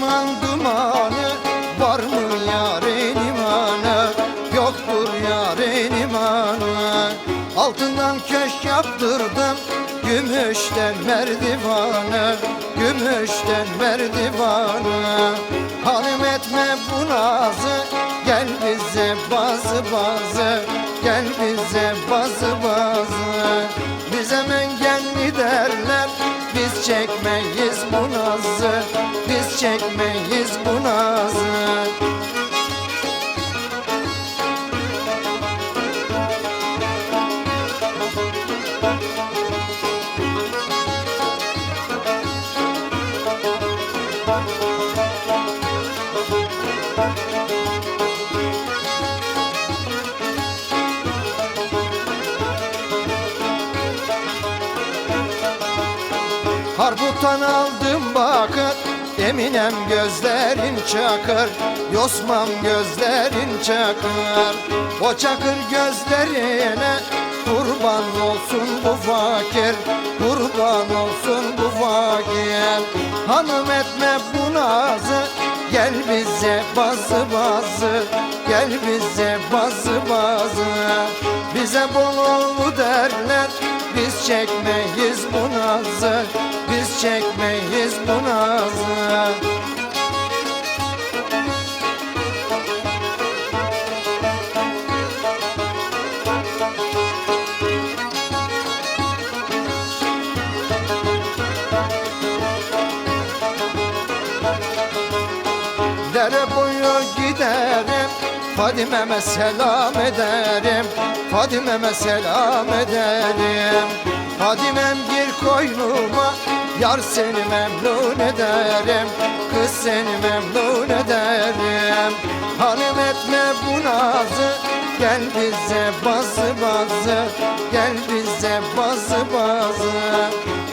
Sigaramın dumanı var mı yarın imanı? Yoktur yarın imanı. Altından köşk yaptırdım Gümüşten merdivanı Gümüşten merdivanı. Hanım etme bu nazı Gel bize bazı bazı Gel bize bazı bazı. Bize mengenli derler Biz çekmeyiz bu nazı çekmeyiz bu nazı Harputtan aldım bakır Eminem gözlerin çakır Yosmam gözlerin çakır O çakır gözlerine Kurban olsun bu fakir Kurban olsun bu fakir. Hanım etme bu nazı Gel bize bazı bazı Gel bize bazı bazı. Bize derler Biz çekmeyiz bu nazı Biz çekmeyiz bu nazı Dere boyu giderim Fadime'me selam ederim Fadime'me selam ederim. Fadime'm gir koynuma Yar seni memnun ederim Kız seni memnun ederim. Hanım etme bu nazı Gel bize bazı bazı Gel bize bazı bazı.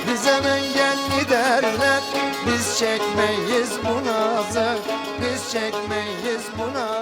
Bize mengenli derler Biz çekmeyiz bu nazı Biz çekmeyiz bu nazı.